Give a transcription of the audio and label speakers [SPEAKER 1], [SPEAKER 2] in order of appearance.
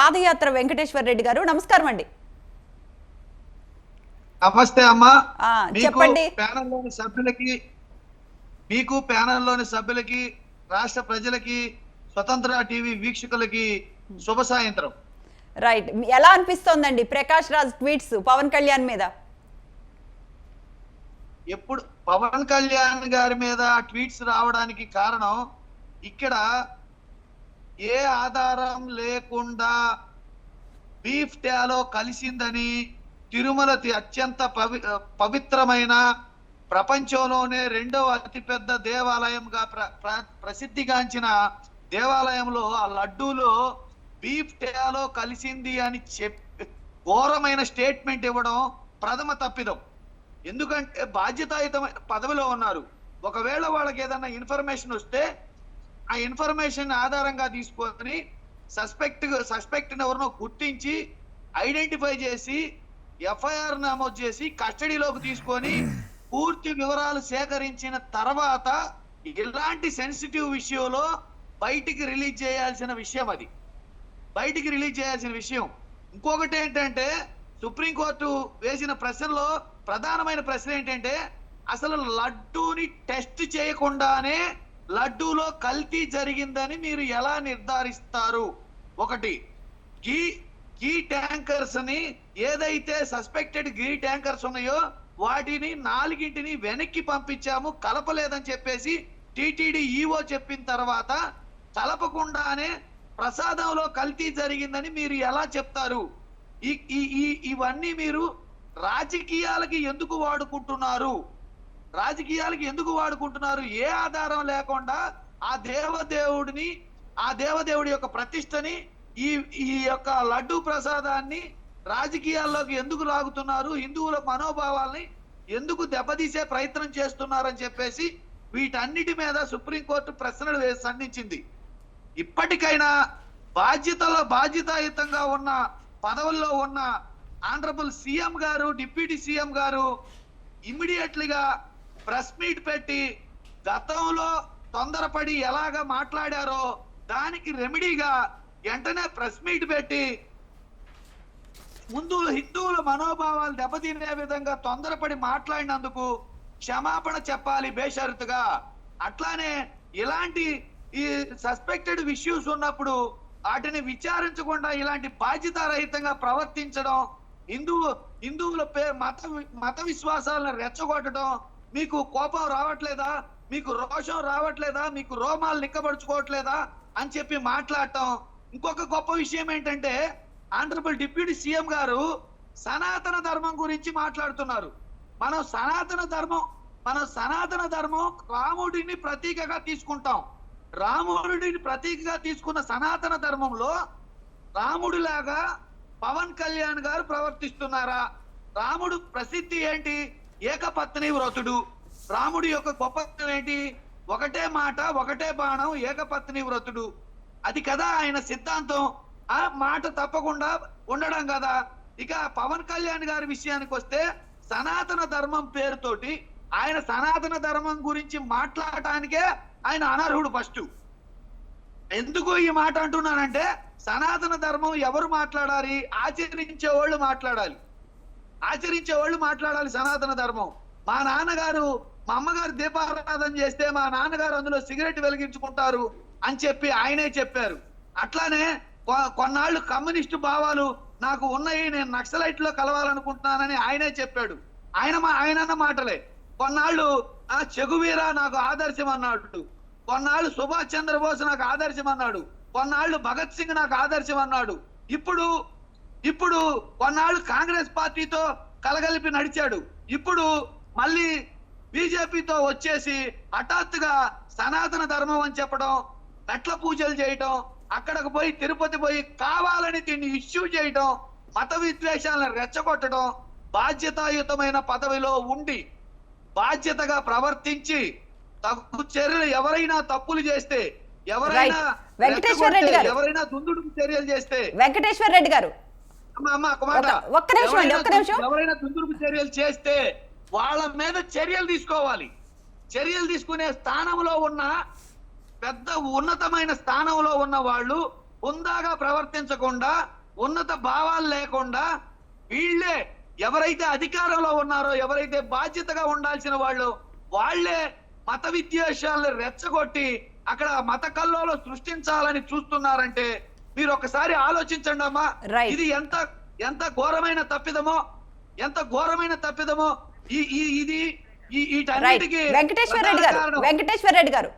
[SPEAKER 1] పాదయాత్ర వెంకటేశ్వర రెడ్డి గారు. నమస్కారం అండి.
[SPEAKER 2] నమస్తే అమ్మా.
[SPEAKER 1] చెప్పండి.
[SPEAKER 2] ప్యానెల్లోని సభ్యులకి మీకు ప్యానెల్లోని సభ్యులకి రాష్ట్ర ప్రజలకి స్వతంత్ర టీవీ వీక్షకులకి శుభ సాయంత్రం.
[SPEAKER 1] రైట్ ఎలా అనిపిస్తోందండి ప్రకాష్ రాజ్ ట్వీట్స్ పవన్ కళ్యాణ్ మీద?
[SPEAKER 2] ఎప్పుడు పవన్ కళ్యాణ్ గారి మీద ట్వీట్స్ రావడానికి కారణం ఇక్కడ ఏ ఆధారం లేకుండా బీఫ్ టాలో కలిసిందని తిరుమలతి అత్యంత పవి పవిత్రమైన ప్రపంచంలోనే రెండవ అతిపెద్ద దేవాలయంగా ప్ర ప్ర- ప్రసిద్ధిగాంచిన దేవాలయంలో ఆ లడ్డూలో బీఫ్ టాలో కలిసింది అని చెప్పి ఘోరమైన స్టేట్మెంట్ ఇవ్వడం ప్రథమ తప్పిదం. ఎందుకంటే బాధ్యతాయుతమైన పదవిలో ఉన్నారు. ఒకవేళ వాళ్ళకి ఏదైనా ఇన్ఫర్మేషన్ వస్తే ఆ ఇన్ఫర్మేషన్ ఆధారంగా తీసుకొని సస్పెక్ట్ సస్పెక్ట్ ఎవరినో గుర్తించి ఐడెంటిఫై చేసి ఎఫ్ఐఆర్ నమోదు చేసి కస్టడీలోకి తీసుకొని పూర్తి వివరాలు సేకరించిన తర్వాత ఇలాంటి సెన్సిటివ్ విషయంలో బయటికి రిలీజ్ చేయాల్సిన విషయం అది. బయటికి రిలీజ్ చేయాల్సిన విషయం. ఇంకొకటి ఏంటంటే సుప్రీంకోర్టు వేసిన ప్రశ్నలో ప్రధానమైన ప్రశ్న ఏంటంటే అసలు లడ్డూని టెస్ట్ చేయకుండానే లడ్డూలో కల్తీ జరిగిందని మీరు ఎలా నిర్ధారిస్తారు? ఒకటి గీ గీ ట్యాంకర్స్ని ఏదైతే సస్పెక్టెడ్ గీ ట్యాంకర్స్ ఉన్నాయో వాటిని నాలుగింటిని వెనక్కి పంపించాము కలపలేదని చెప్పేసి టిటిడి ఈఓ చెప్పిన తర్వాత కలపకుండానే ప్రసాదంలో కల్తీ జరిగిందని మీరు ఎలా చెప్తారు? ఈ ఈ ఈ- ఇవన్నీ మీరు రాజకీయాలకి ఎందుకు వాడుకుంటున్నారు? రాజకీయాలకి ఎందుకు వాడుకుంటున్నారు? ఏ ఆధారం లేకుండా ఆ దేవదేవుడిని ఆ దేవదేవుడి యొక్క ప్రతిష్టని ఈ ఈ యొక్క లడ్డు ప్రసాదాన్ని రాజకీయాల్లోకి ఎందుకు లాగుతున్నారు? హిందువుల మనోభావాల్ని ఎందుకు దెబ్బతీసే ప్రయత్నం చేస్తున్నారని చెప్పేసి వీటన్నిటి మీద సుప్రీంకోర్టు ప్రశ్నలు సంధించింది ఇప్పటికైనా బాధ్యతలో బాధ్యతాయుతంగా ఉన్న పదవుల్లో ఉన్న ఆనరబుల్ సీఎం గారు డిప్యూటీ సీఎం గారు ఇమ్మీడియట్లీగా ప్రెస్ మీట్ పెట్టి గతంలో తొందరపడి ఎలాగ మాట్లాడారో దానికి రెమెడీగా వెంటనే ప్రెస్ మీట్ పెట్టి ముందు హిందువుల మనోభావాలు దెబ్బతినే విధంగా తొందరపడి మాట్లాడినందుకు క్షమాపణ చెప్పాలి బేషరతుగా. అట్లానే ఇలాంటి ఈ సస్పెక్టెడ్ ఇష్యూస్ ఉన్నప్పుడు వాటిని విచారించకుండా ఇలాంటి బాధ్యతారహితంగా ప్రవర్తించడం హిందువు హిందువుల మత మత విశ్వాసాలను రెచ్చగొట్టడం మీకు కోపం రావట్లేదా? మీకు రోషం రావట్లేదా? మీకు రోమాలు నిక్కబడుచుకోవట్లేదా? అని చెప్పి మాట్లాడటం. ఇంకొక గొప్ప విషయం ఏంటంటే ఆంధ్రప్రదేశ్ డిప్యూటీ సీఎం గారు సనాతన ధర్మం గురించి మాట్లాడుతున్నారు. మనం సనాతన ధర్మం మనం సనాతన ధర్మం రాముడిని ప్రతీకగా తీసుకుంటాం. రాముడిని ప్రతీకగా తీసుకున్న సనాతన ధర్మంలో రాముడిలాగా పవన్ కళ్యాణ్ గారు ప్రవర్తిస్తున్నారా? రాముడు ప్రసిద్ధి ఏంటి? ఏకపత్ని వ్రతుడు. రాముడి యొక్క గొప్పతనం ఏంటి ఒకటే మాట ఒకటే బాణం ఏకపత్ని వ్రతుడు. అది కదా ఆయన సిద్ధాంతం. ఆ మాట తప్పకుండా ఉండడం కదా. ఇక పవన్ కళ్యాణ్ గారి విషయానికి వస్తే సనాతన ధర్మం పేరుతోటి ఆయన సనాతన ధర్మం గురించి మాట్లాడటానికే ఆయన అనర్హుడు ఫస్ట్ ఎందుకు ఈ మాట అంటున్నానంటే సనాతన ధర్మం ఎవరు మాట్లాడాలి? ఆచరించే వాళ్ళు మాట్లాడాలి. ఆచరించే వాళ్ళు మాట్లాడాలి సనాతన ధర్మం. మా నాన్నగారు మా అమ్మగారు దీపారాధన చేస్తే మా నాన్నగారు అందులో సిగరెట్ వెలిగించుకుంటారు అని చెప్పి ఆయనే చెప్పారు. అట్లానే కొ- కొన్నాళ్ళు కమ్యూనిస్టు భావాలు నాకు ఉన్నాయి నేను నక్సలైట్లో కలవాలనుకుంటున్నానని ఆయనే చెప్పాడు. ఆయన మా ఆయనన్న మాటలే. కొన్నాళ్ళు ఆ చెగువీరా నాకు ఆదర్శం అన్నాడు కొన్నాళ్ళు సుభాష్ చంద్రబోస్ నాకు ఆదర్శం అన్నాడు కొన్నాళ్ళు భగత్ సింగ్ నాకు ఆదర్శం అన్నాడు ఇప్పుడు ఇప్పుడు కొన్నాళ్ళు కాంగ్రెస్ పార్టీతో కలగలిపి నడిచాడు ఇప్పుడు మళ్ళీ బీజేపీతో వచ్చేసి హఠాత్తుగా సనాతన ధర్మం అని చెప్పడం మెట్ల పూజలు చేయటం అక్కడికి పోయి తిరుపతి పోయి కావాలని దీన్ని ఇష్యూ చేయటం మత విద్వేషాలను రెచ్చగొట్టడం బాధ్యతాయుతమైన పదవిలో ఉండి బాధ్యతగా ప్రవర్తించి తగు చర్యలు ఎవరైనా తప్పులు చేస్తే ఎవరైనా
[SPEAKER 1] Right. వెంకటేశ్వర రెడ్డి గారు.
[SPEAKER 2] రెచ్చగొడితే, ఎవరైనా దుందుడుకు చర్యలు చేస్తే
[SPEAKER 1] వెంకటేశ్వర రెడ్డి గారు ఒక్క నిమిషం అండి, ఒక్క నిమిషం.
[SPEAKER 2] ఎవరైనా చర్యలు చేస్తే వాళ్ళ మీద చర్యలు తీసుకోవాలి చర్యలు తీసుకునే స్థానంలో ఉన్న పెద్ద ఉన్నతమైన స్థానంలో ఉన్న వాళ్ళు హుందాగా ప్రవర్తించకుండా ఉన్నత భావాలు లేకుండా వీళ్ళే ఎవరైతే అధికారంలో ఉన్నారో ఎవరైతే బాధ్యతగా ఉండాల్సిన వాళ్ళు వాళ్ళే మత విద్వేషాలను రెచ్చగొట్టి అక్కడ మత కల్లోలో సృష్టించాలని చూస్తున్నారంటే మీరు ఒకసారి ఆలోచించండి అమ్మా. ఇది ఎంత ఎంత ఘోరమైన తప్పిదమో ఎంత ఘోరమైన తప్పిదమో ఈ ఇది
[SPEAKER 1] వెంకటేశ్వర రెడ్డి గారు వెంకటేశ్వర రెడ్డి గారు